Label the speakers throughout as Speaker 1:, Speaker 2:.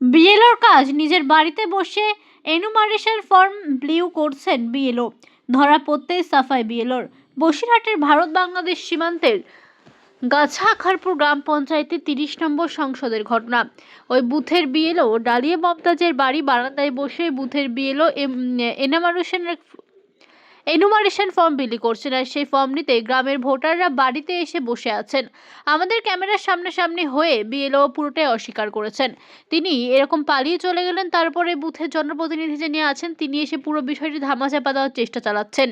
Speaker 1: বিএলওর কাজ, নিজের বাড়িতে বসে এনুমারেশন ফর্ম ব্লিউ করছেন বিএলও। ধরা পড়তেই সাফাই বিএলওর। বসিরহাটের ভারত বাংলাদেশ সীমান্তের গাছা খারপুর গ্রাম পঞ্চায়েতে তিরিশ নম্বর সংসদের ঘটনা। ওই বুথের বিএলও ডালিয়া মমতাজের বাড়ি বারান্দায় বসে বুথের বিএলও এনামারেশনের এনুমারেশন ফর্ম বিলি করছেন আর সেই ফর্ম নিতে গ্রামের ভোটাররা বাড়িতে এসে বসে আছেন। আমাদের ক্যামেরার সামনাসামনি হয়ে বিএলও পুরোটাই অস্বীকার করেছেন। তিনি এরকম পালিয়ে চলে গেলেন, তারপরে বুথের জনপ্রতিনিধি যিনি আছেন, তিনি এসে পুরো বিষয়টি ধামাচাপা দেওয়ার চেষ্টা চালাচ্ছেন।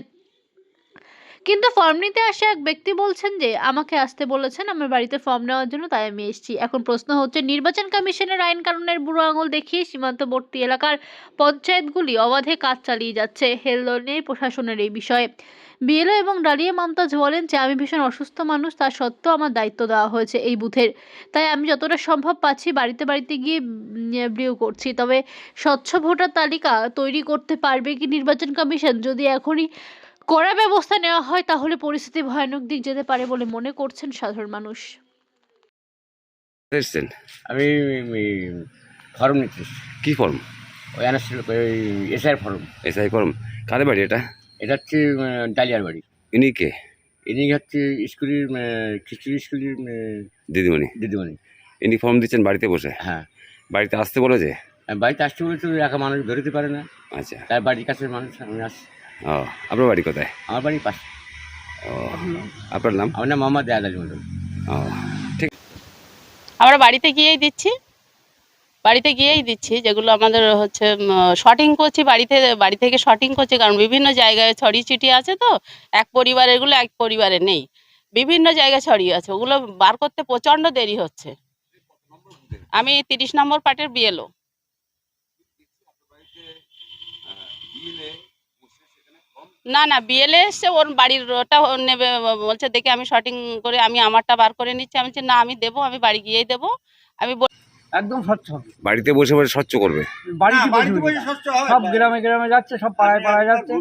Speaker 1: কিন্তু ফর্ম নিতে আসে এক ব্যক্তি বলছেন যে, আমাকে আসতে বলেছেন, আমার বাড়িতে ফর্ম নেওয়ার জন্য, তাই আমি এসেছি। এখন প্রশ্ন হচ্ছে, নির্বাচন কমিশনের আইন কানুনের বুড়ো আঙুল দেখিয়ে সীমান্তবর্তী এলাকার পঞ্চায়েতগুলি অবাধে কাজ চালিয়ে যাচ্ছে হেলদোল নেই প্রশাসনের এই বিষয়ে। বিএলও এবং ডালিয়া মমতাজ বলেন যে, আমি ভীষণ অসুস্থ মানুষ, তা সত্ত্বেও আমার দায়িত্ব দেওয়া হয়েছে এই বুথের। তাই আমি যতটা সম্ভব পাচ্ছি, বাড়িতে বাড়িতে গিয়ে ব্রিউ করছি। তবে স্বচ্ছ ভোটার তালিকা তৈরি করতে পারবে কি নির্বাচন কমিশন? যদি এখনই কড়া ব্যবস্থা নেওয়া হয় তাহলে পরিস্থিতি ভয়ানক দিক যেতে পারে বলে মনে করছেন সাধারণ মানুষ।
Speaker 2: আমি ফর্ম নিচ্ছি।
Speaker 3: কি ফর্ম?
Speaker 2: ওই এসআইয়ের ফর্ম।
Speaker 3: SI form. কাদের বাড়ি এটা?
Speaker 2: এটা হচ্ছে ডালিয়ার বাড়ি।
Speaker 3: ইনি কে?
Speaker 2: ইনি হচ্ছে স্কুলের খিচুড়ি স্কুলের
Speaker 3: দিদিমণি।
Speaker 2: দিদিমণি।
Speaker 3: ইনি ফর্ম দিচ্ছেন বাড়িতে বসে?
Speaker 2: হ্যাঁ।
Speaker 3: বাড়িতে আসতে বলেছে?
Speaker 2: আর বাড়িতে আসতে বলে তো একা মানুষ বেরোতে পারে না।
Speaker 3: আচ্ছা।
Speaker 2: তার বাড়ির কাছে মানুষ আমি আসছি
Speaker 3: ও আপনার বাড়ি কোথায়?
Speaker 2: আমার বাড়ির পাশে।
Speaker 3: ও আপনার নাম?
Speaker 2: আমার নাম মোহাম্মদ দেয়াদ আলী মন্ডল
Speaker 3: ও ঠিক।
Speaker 4: আমরা বাড়িতে গিয়েই দিচ্ছি। বাড়িতে গিয়েই দিচ্ছি যেগুলো আমাদের হচ্ছে শটিং করছি বাড়িতে বাড়ি থেকে শটিং করছি কারণ বিভিন্ন জায়গায় ছড়িয়ে ছিটিয়ে আছে তো। এক পরিবারেরগুলো এক পরিবারে নেই। বিভিন্ন জায়গায় ছড়িয়ে আছে। ওগুলো বার করতে প্রচণ্ড দেরি হচ্ছে। আমি তিরিশ নম্বর পার্টের বিএলও না না বিএলএ এসছে ওর বাড়ির ওটা নেবে বলছে দেখে আমি শর্টিং করে আমি আমারটা বার করে নিচ্ছি। আমি না আমি দেবো আমি বাড়ি গিয়েই দেবো। আমি বল-
Speaker 5: একদম স্বচ্ছ
Speaker 3: বাড়িতে বসে বসে স্বচ্ছ করবে?
Speaker 5: বাড়িতে বসে। সব গ্রামে গ্রামে যাচ্ছে সব পাড়ায় পাড়ায় যাচ্ছে।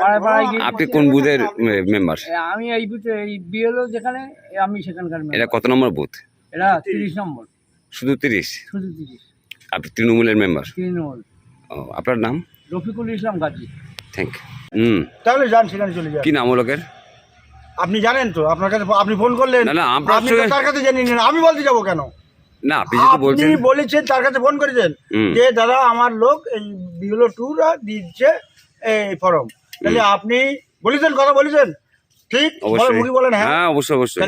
Speaker 5: পাড়ায় পাড়ায় গিয়ে
Speaker 3: আপনি কোন বুথের মেম্বার
Speaker 5: আমি এই বুথে এই বিএলও যেখানে আমি সেখানকার
Speaker 3: এটা কত নম্বর বুথ?
Speaker 5: এরা তিরিশ নম্বর।
Speaker 3: শুধু তিরিশ?
Speaker 5: শুধু তিরিশ।
Speaker 3: আপনি তৃণমূলের মেম্বার
Speaker 5: তৃণমূল।
Speaker 3: ও আপনার নাম?
Speaker 5: রফিকুল ইসলাম গাজী।
Speaker 3: থ্যাংক হুম।
Speaker 6: তাহলে যান সেখানে চলে যান।
Speaker 3: কি নাম লোকের
Speaker 6: আপনি জানেন তো আপনার কাছে আপনি ফোন করলেন।
Speaker 3: না না আপনার
Speaker 6: আপনি তো তার কাছে জেনে নিন আমি বলতে যাব কেন?
Speaker 3: না আপনি যেহেতু
Speaker 6: আপনি
Speaker 3: বলেছেন
Speaker 6: তার কাছে ফোন করেছেন যে দাদা আমার লোক এই বিগুলো টুরা দিচ্ছে এই ফর্ম তাহলে আপনি বলেছেন কথা বলেছেন? ঠিক?
Speaker 3: অবশ্যই।
Speaker 6: বলেন হ্যাঁ।
Speaker 3: হ্যাঁ অবশ্যই অবশ্যই।